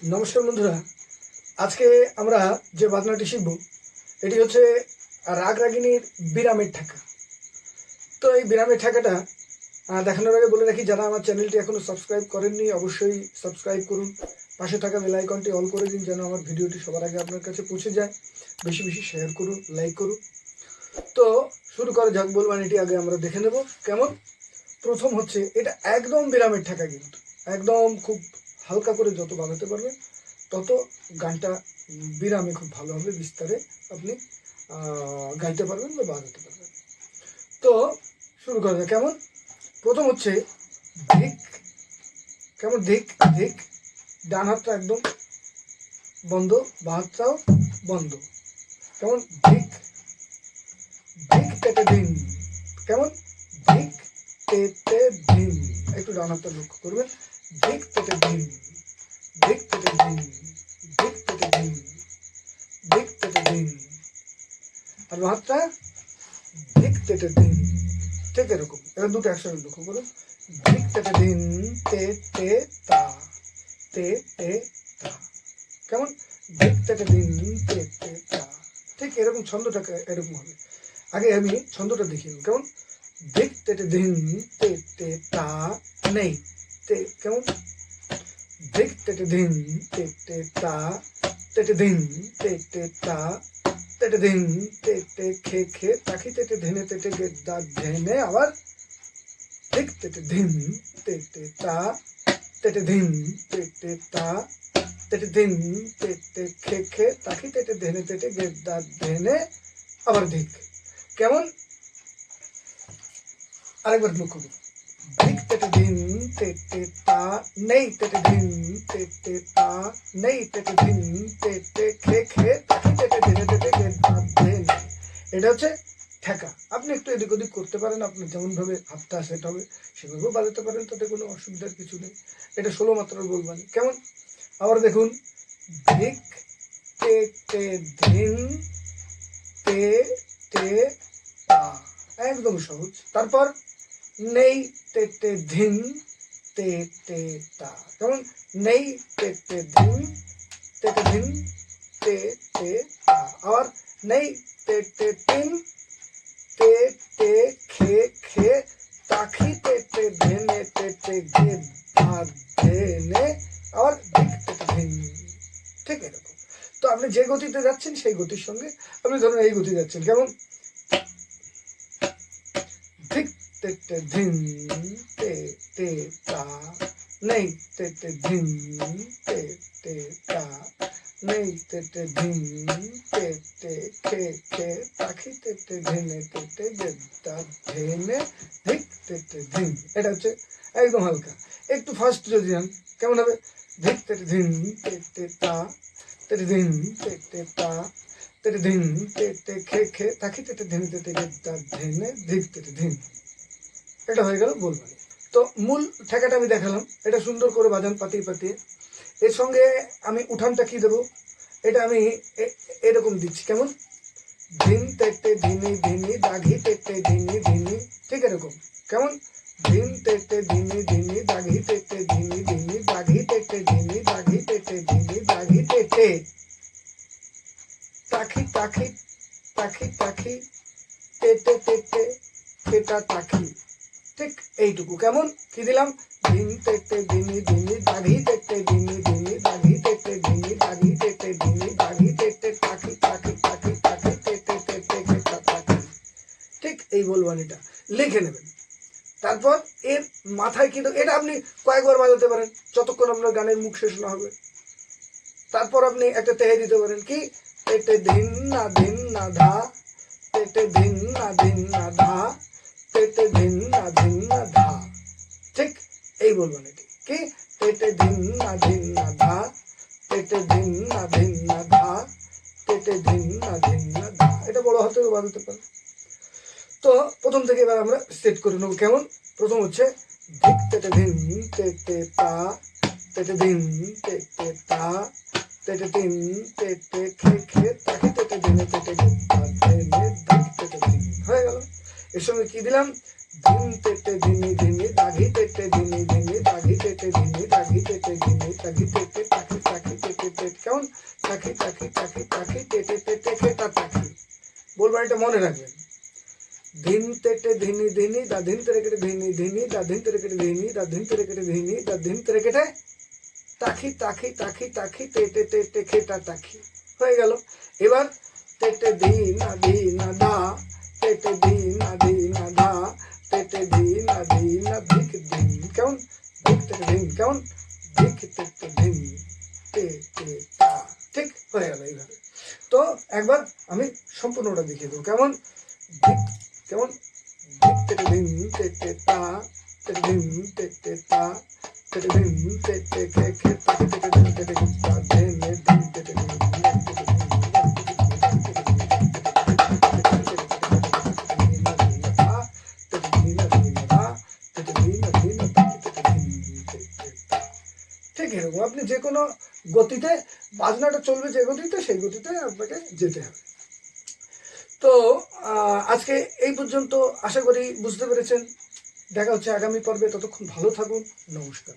নমস্কার বন্ধুরা। আজকে আমরা যে বাজনাটি শিখব, এটি হচ্ছে রাগ রাগিনীর বিরামের ঠাকা। তো এই বিরামের ঠাকাটা দেখানোর আগে বলে রাখি, যারা আমার চ্যানেলটি এখনও সাবস্ক্রাইব করেননি, অবশ্যই সাবস্ক্রাইব করুন। পাশে থাকা বেল আইকনটি অল করে দিন, যেন আমার ভিডিওটি সবার আগে আপনার কাছে পৌঁছে যায়। বেশি বেশি শেয়ার করুন, লাইক করুন। তো শুরু করা যাক বলবানিটি আগে আমরা দেখে নেব, কেমন? প্রথম হচ্ছে, এটা একদম বিরামের ঠাকা কিন্তু, একদম খুব হালকা করে যত বাজাতে পারবেন, তত গানটা বিরামে খুব ভালো হবে, বিস্তারে আপনি গাইতে পারবেন বা বাজাতে পারবেন। তো শুরু করা যাক। কেমন? প্রথম হচ্ছে ধিক। কেমন? ধিক ধিক। ডান হাতটা একদম বন্ধ, বা হাতটাও বন্ধ। কেমন? ধিক। ধিক তেতে দিন। কেমন? ধিক তেতে দিন। একটু ডান হাতটা লক্ষ্য করবেন। ধিক তেতে দিন। তেতে দিন। ঠিক এরকম এবার দুটো একসঙ্গে লক্ষ্য করুন ধিক তেতে দিন, তে তে, তা। তে তে, তা। কেমন? ধিক তেতে দিন, তে তে, তা। ঠিক এরকম ছন্দটাকে এরকম হবে। আগে আমি ছন্দটা দেবো। কেমন? ধিক তেতে দিন, তে তে, তা। নেই। তে, কেমন? ধিক তেতে দিন, তে তে, তা। তেতে দিন, তে তে, তা। তেতে দিন তে তে খে খে তাকি তেতে ধেনে তেতে গে দা ধেনে আবার ধিক তেতে দিন তে তে তা তেতে দিন তে তে তা তেতে দিন তে তে খে খে তাকি তেতে ধেনে তেতে গে দা ধেনে আবার ধিক কেমন? আরেকবার লক্ষ্য করুন ধিক তেতে দিন তে নেই তেতে দিন তে তে নেই তেতে দিন তে তে খে খে তাকি তেতে ধেনে তেতে গে ধেনে এটা হচ্ছে ঠেকা। আপনি একটু এদিক ওদিক করতে পারেন, আপনি যেমনভাবে হাতটা সেট হবে সেভাবেও বাজাতে পারেন, তাতে কোনো অসুবিধার কিছু নেই। এটা ষোলো মাত্রার বলবানি কেমন? আবার দেখুন। ধিক, তে তে, ধিন, তে তে, তা। একদম সহজ। তারপর নেই তে তে ধিন তে তে তা কেমন নেই তে তে ধিন তে তে ধিন তে তে তা আবার নেই তে তে তিন তে তে খে খে তাখি তে তে ধেনে তে তে ঘে ধা ধেনে আবার তে তে ধিন ঠিক এরকম তো আপনি যে গতিতে যাচ্ছেন সেই গতির সঙ্গে আপনি ধরুন এই গতি যাচ্ছেন কেমন ধিক তে ধিন তে তে তা নেই তে তে ধিন তে তে তা নেই তে তে ধিন তে তে খে খে তাখি তে তে ধেনে তে ধেনে, ধিক তে তে ধিন। এটা হচ্ছে একদম হালকা। একটু ফাস্ট যদি যান কেমন হবে? ধিক তে ধিন তে তে তা ধিন তে তে তা তে ধিন তে খে খে তাখি তে তে ধেনে তে তে ধেনে, ধিক তে ধিন। এটা হয়ে গেল বলবানি তো মূল ঠেকাটা আমি দেখালাম। এটা সুন্দর করে বাজান পাতিয়ে পাতিয়ে। এর সঙ্গে আমি উঠানটা কি দেবো? এটা আমি এরকম দিচ্ছি। কেমন? ধিন তেটে ধিনি ধিনি, দাঘি তেটে ধিনি ধিনি, ঠিক এরকম। কেমন? ধিন তেটে ধিনি ধিনি, দাঘি তেটে ধিনি ধিনি, দাঘি তেটে ধিনি, দাঘি তেটে ধিনি, দাঘি তেটে তাখি তাখি তাখি তাখি তেটে তেটে তেটা তাখি। ঠিক এইটুকু কেমন কি দিলাম দিন তেতে দিনি দিনি দাঘি তেতে দিনি দিনি দাঘি তেতে দিনি দাঘি তেতে দিনি দাঘি তেতে তাকি তাকি তাকি তাকি তেতে তেতে তাকি ঠিক এই বলবানিটা লিখে নেবেন তারপর এর মাথায় কিন্তু এটা আপনি কয়েকবার বাজাতে পারেন যতক্ষণ আপনার গানের মুখ শেষ না হবে তারপর আপনি একটা তেহে দিতে পারেন কি তেতে দিন না ধিন না ধা তেতে দিন না দিন না ধা তেতে ধিন না না ধা। ঠিক এই বলবেন এটি কি? তেতে ধিন না ধিন না ধা। তেতে ধিন না ধিন না ধা। তেতে ধিন না ধিন না ধা। এটা বড় হাতেও বাজাতে পারে। তো প্রথম থেকে এবার আমরা সেট করে নেব। কেমন? প্রথম হচ্ছে ধিক তেতে ধিন তেতে তা তেতে ধিন তেতে তা তেতে তিন তেতে খে খে তাকে তেতে দিনে তেতে গেতা ধেনে ধিক ধিন হয়ে গেল। এর সঙ্গে কি দিলাম? ধিন তেতে ধিনি ধিনি দাঘি তেতে ধিনি ধিনি দাঘি তেতে ধিনি দাঘি তেতে ধিনি দাঘি তেতে তাকে তাকি টে টে কেমন? তাকি তাকি তাকি তাকি টে টে টে টে খেটা তাকি বলবেন এটা মনে রাখবেন ধিন তেটে ধিনি ধিনি দা ধিন তেরে কেটে ধিনি ধিনি দা ধিন তেরে কেটে ধিনি দা ধিন তেরে কেটে ধিনি দা ধিন তেরে কেটে তাকি তাকি তাকি তাকি তেটে তেটে খেটা তাকি হয়ে গেল। এবার তেটে না ধি না দা তেটে ধি না ধি না দা তেটে ধি না ধি ধিক ধিন কেমন ধিক তেটে ধিন কেমন ধিক তেটে ধিন তে তে তা ঠিক হয়ে গেল এইভাবে তো একবার আমি সম্পূর্ণটা দেখিয়ে দেবো কেমন ধিক কেমন ধিক তেটে ধিন তে তে তা তেটে ধিন তে তে তা তেটে ধিন তে তে খে খে তাকে তেটে ধিন তেটে ধিন তা ধে নে ধিন আপনি যে কোনো গতিতে বাজনাটা চলবে যে গতিতে, সেই গতিতে আপনাকে যেতে হবে। তো আজকে এই পর্যন্ত আশা করি বুঝতে পেরেছেন। দেখা হচ্ছে আগামী পর্বে। ততক্ষণ ভালো থাকুন। নমস্কার।